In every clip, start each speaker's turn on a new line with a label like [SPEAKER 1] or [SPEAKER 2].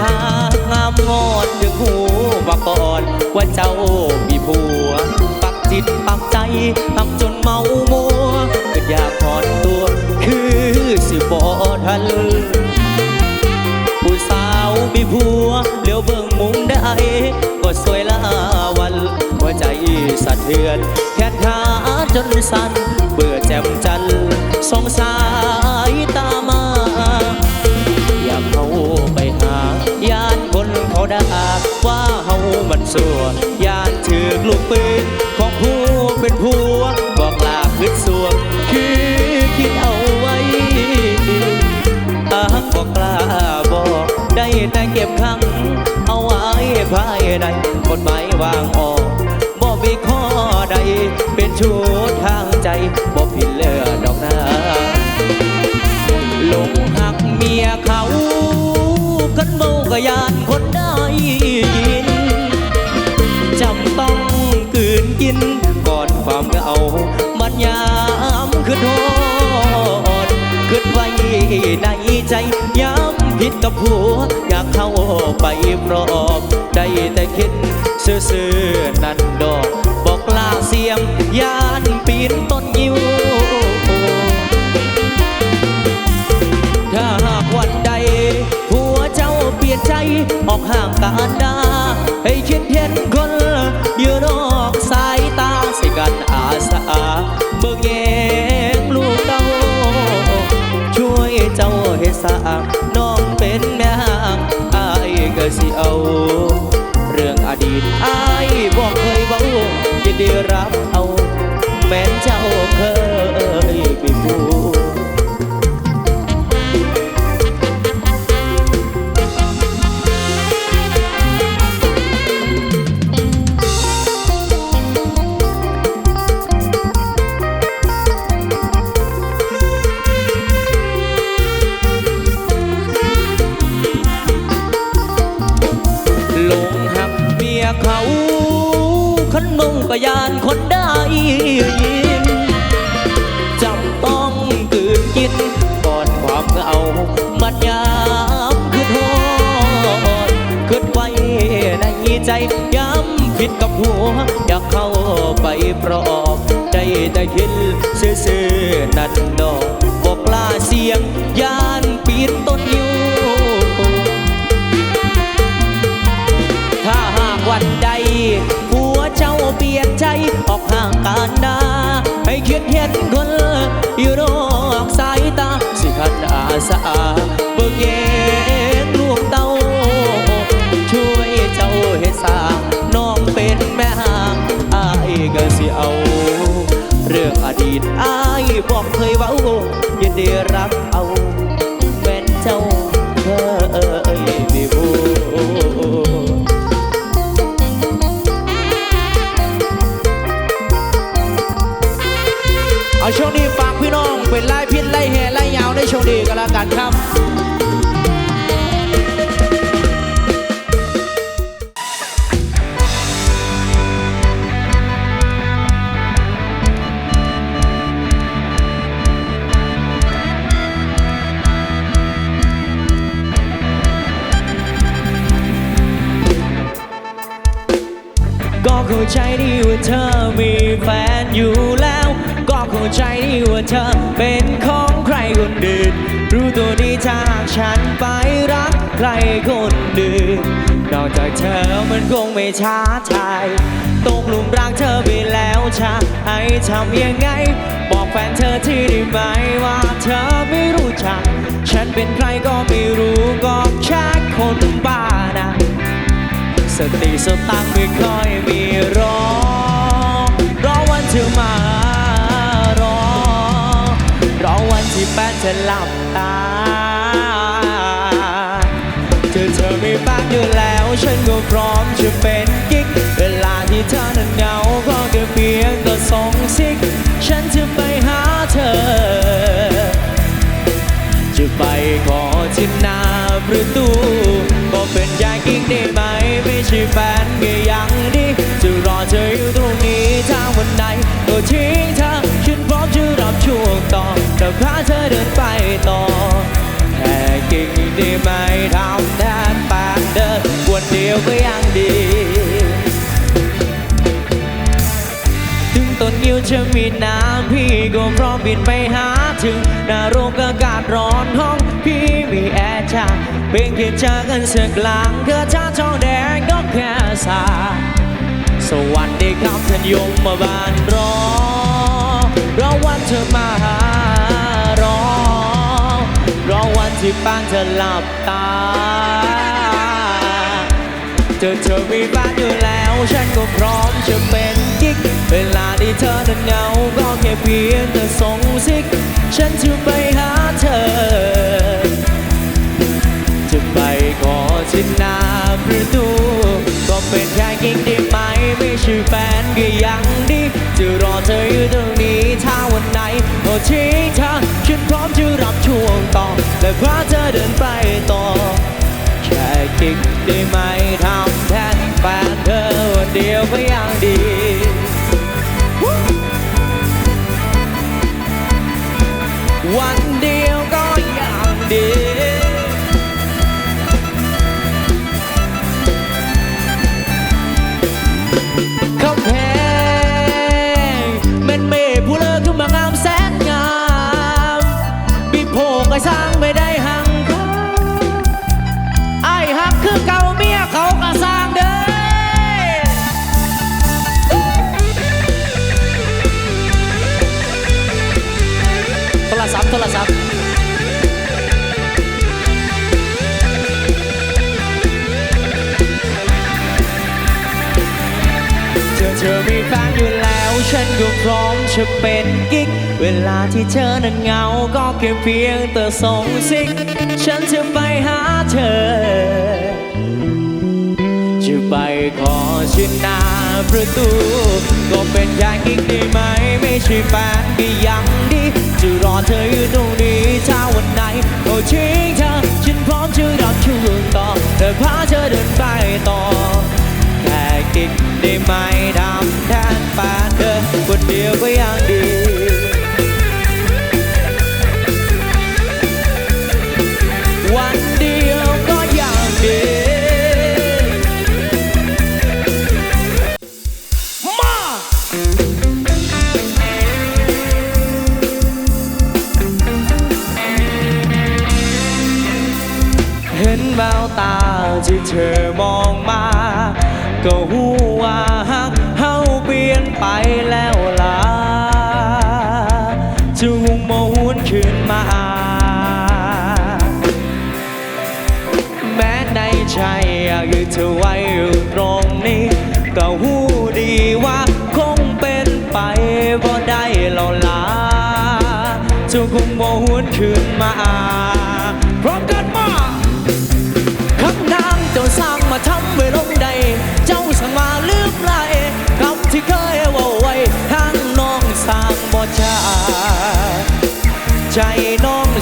[SPEAKER 1] หางามงอนนึกหูว่าปอน ว่าเจ้ามีผัว ปักจิตปักใจทำจนเมาโมัวก็อยากถอนตัว คือสิบอทันผู้สาวมีผัวเลี้ยวเบิ่งมุมได้ก็สวยละวันหัวใจสะเทือนแค่ขาจนสั่นเบื่อแจ่มจันสงสาร เฮามันสัวยานถือลูกปืน ของผู้เป็นผัวบอกลาขึ้นสวงคือคิดเอาไว้อาหักบอกกล้าบอกได้แต่เก็บขัง เอาไว้ภายในกฎหมายวางออกบ่มีข้อใด เป็นชู้ทางใจบ่ผิดเลือดอกนาลงหักเมียเขา กันเมากะยานคนได้ ต้องกืนกินก่อนความเหงามันยามขึ้นโหดขึ้นไว้ในใจย้ำผิดกับผัว อยากเข้าไปปลอบได้แต่คิดซื่อๆนั่นดอก บอกลาเสียงยานปีนต้นยิวถ้าหากวันใดผัวเจ้าเปลี่ยนใจออกห่างกันด เมียเขาขันมงกะยานคนได้ยินจำต้องกืนกินก่อนความเหงามันยามขึ้นโหดขึ้นไว้ในใจย้ำผิดกับหัว อยากเข้าไปปลอบได้แต่คิดซื่อๆนั่นดอกบอกลาเสียงยานปีนต้นยิ ให้คิดเห็นคนอยู่นอกสายตา สิขันอาสาเบิกแยงลูกเต้า ช่วยเจ้าเฮ็ดสาน้องเป็นแม่หางอายก็สิเอา เรื่องอดีตอายบอกเคยเว้ายินดีรับเอา เอา
[SPEAKER 2] ช่วงนี้ฝากพี่น้องเป็นไล่พิษไล่แห่ไล่ยาวในช่วงนี้ก็แล้วกันครับ
[SPEAKER 1] เข้าใจดีว่าเธอมีแฟนอยู่แล้ว ก็เข้าใจดีว่าเธอเป็นของใครคนอื่น รู้ตัวดีถ้าหากฉันไปรักใครคนอื่น นอกจากเธอมันคงไม่ช้าทายตกหลุมรักเธอไปแล้วชาให้ทำยังไง บอกแฟนเธอที่ได้ไหมว่าเธอไม่รู้จัก ฉันเป็นใครก็ไม่รู้ก็แค่คนบ้านะ สติสตังค์ไม่ค่อยมีรอรอวันเธอมารอ รอวันที่แฟนจะหลับตา เธอเธอไมีแฟนอยู่แล้ว ฉันก็พร้อมจะเป็นกิ๊ก เวลาที่เธอนั้นเหงาก็แค่เพียงก็ส่งซิก ฉันจะไปหาเธอ จะไปขอที่หน้าประตูก็เป็นย ได้ไหมไม่ใช่แฟนก็ยังดีจะรอเธออยู่ตรงนี้ถ้าวันไหนก็ทิ้งเธอฉันพร้อมจะรับช่วงต่อแต่พาเธอเดินไปต่อแค่กิ๊กได้ไหมทำแทนแปดเดินวันเดียวก็ยังดีต้นยิ้วจะมีน้ำพี่ก็พร้อมบินไปหาถึงหน้าโรงอากาศร้อนห้องพี่ แอจ้าเพียงแค่เจอกันสักหลังเธอจ้าทองแดงก็แค่สาสวัสดีครับท่านยมมาบานรอรอวันเธอมาหารอรอวันที่บ้านเธอหลับตาเธอเธอมีบ้านอยู่แล้ว ฉันก็พร้อมจะเป็นกิ๊ก เวลาที่เธอนั้นเหงา ก็แค่เพียงแต่ส่งซิก ฉันจะไป เป็นแค่กิ๊กได้ไหม ไม่ใช่แฟนก็ยังดี จะรอเธออยู่ตรงนี้ถ้าวันไหนโอ้ทิ้งเธอฉันพร้อมจะรับช่วงต่อ และพาเธอเดินไปต่อ แค่กิ๊กได้ไหมทำแทนแฟนเธอวันเดียวก็ยังดี แฟนอยู่แล้วฉันก็พร้อมจะเป็นกิ๊ก เวลาที่เธอนั้นเหงาก็แค่เพียงแต่ส่งซิก ฉันจะไปหาเธอ จะไปขอชิดหน้าประตู ก็เป็นแค่กิ๊กได้ไหม ไม่ใช่แฟนก็ยังดี จะรอเธออยู่ตรงนี้ถ้าวันไหนก็ทิ้งเธอ ฉันพร้อมจะรับช่วงต่อและพาเธอเดินไปต่อแค่กิ๊กได้ไหมทำ จะหุงมหุนขึ้นมา แม้ในใจอยากอยู่เธอไว้อยู่ตรงนี้ ก็หูดีว่าคงเป็นไปบ่ได้แล้วล่ะจะคงบ่หุนขึ้นมาพร้อมกันมาคำนางเจ้าสร้างมาทำไว้ลง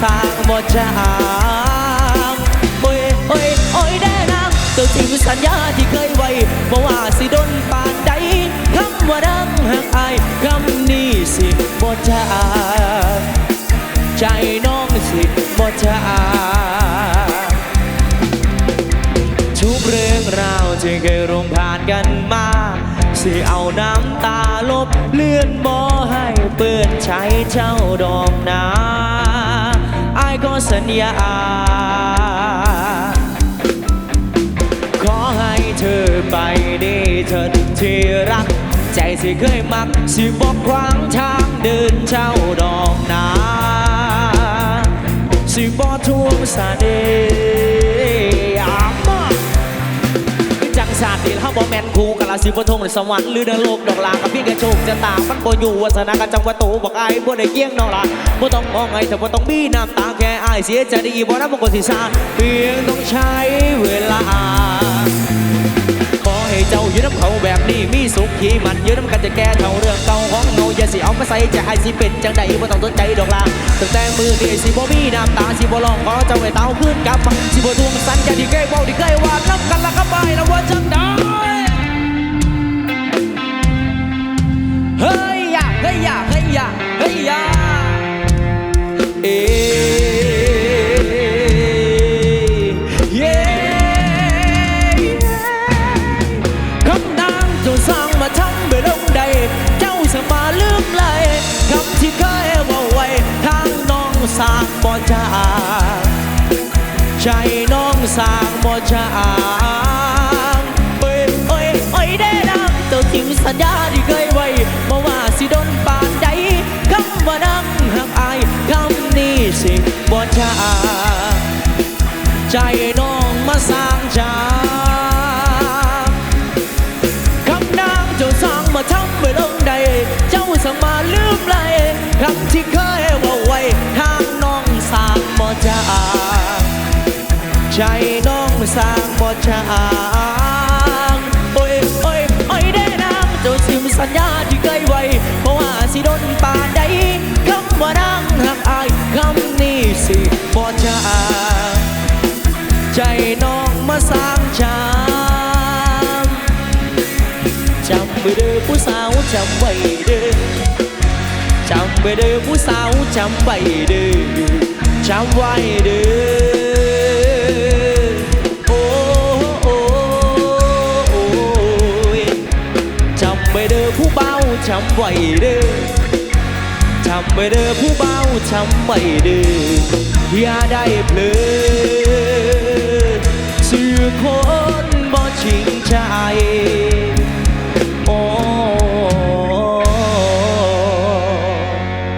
[SPEAKER 1] สางบ่จาโอ้ยโอ้ยโอ้ยแด่นางตัวจริงสัญญาที่เคยไว้บ่ว่าสิดนปานใดคำว่าดังหักอายคำนี้สิบ่จาใจน้องสิบ่จาทุกเรื่องราวที่เคยร่วมผ่านกันมาสิเอาน้ำตาลบเลื่อนบ่ให้เปื้อนใจเจ้าดอกนา สัญญา ขอให้เธอไปดีเธอที่รัก ใจที่เคยมัก สิบอกขวางทางเดินเจ้าดอกนา สิบอกทวงสาเด จังสาดดีแล้วบ่แม่นคูกะลาสิบทงในสวรรค์หรือในโลกดอกลากับพี่กระโชคจะตามันบ่อยู่วาสนากับจังหวะโตบอกอายบ่ได้เกี่ยงน้องละบ่ต้องมองไงแต่บ่ต้องมีน้ำตาแค่อายเสียใจดีบ่นะบ่คนสิซาเพียงต้องใช้เวลา ขอให้เจ้าอยู่น้ำเขาแบบนี้มีสุขที่มันอยู่น้ำกันจะแก้เท่าเรื่องเก่าของเงาอย่าสิเอามาใส่ใจให้สิเป็นจังใดบ่ต้องสนใจดอกลาตั้งแต่มือนี้สิบ่มีน้ำตาสิบ่ร้องขอเจ้าให้เต้าขึ้นกับมาสิบ่ทวงสัญญาที่เคยเว้าที่เคยว่านับกันละกับ บ่จางใจน้องสร้างบ่จางเอ้ยเอ้ยเอ้ยได้ดังเต้าทิมสัญญาที่เคยไว้บ่ว่าสิโดนปานใดคำว่านั่งหักอายคำนี้สิบ่จางใจน้องมาสร้าง ใจน้องสร้างบ่จางโอ้ยโอ้ยโอ้ยได้นางเจ้าสิมสัญญาที่เคยไว้เพราะว่าสิโดนป่านใดคำว่านางหักอายคำนี้สิบ่จางใจน้องมาสร้างจางจำไว้เด้อผู้สาวจำไว้เด้อจำไว้เด้อผู้สาวจำไว้เด้อจำไว้เด้อ ผู้เบาจำไว้เด้อจำไว้เด้อผู้เบาจำไว้เด้ออย่าได้เพลอชื่อคนบ่จริงใจ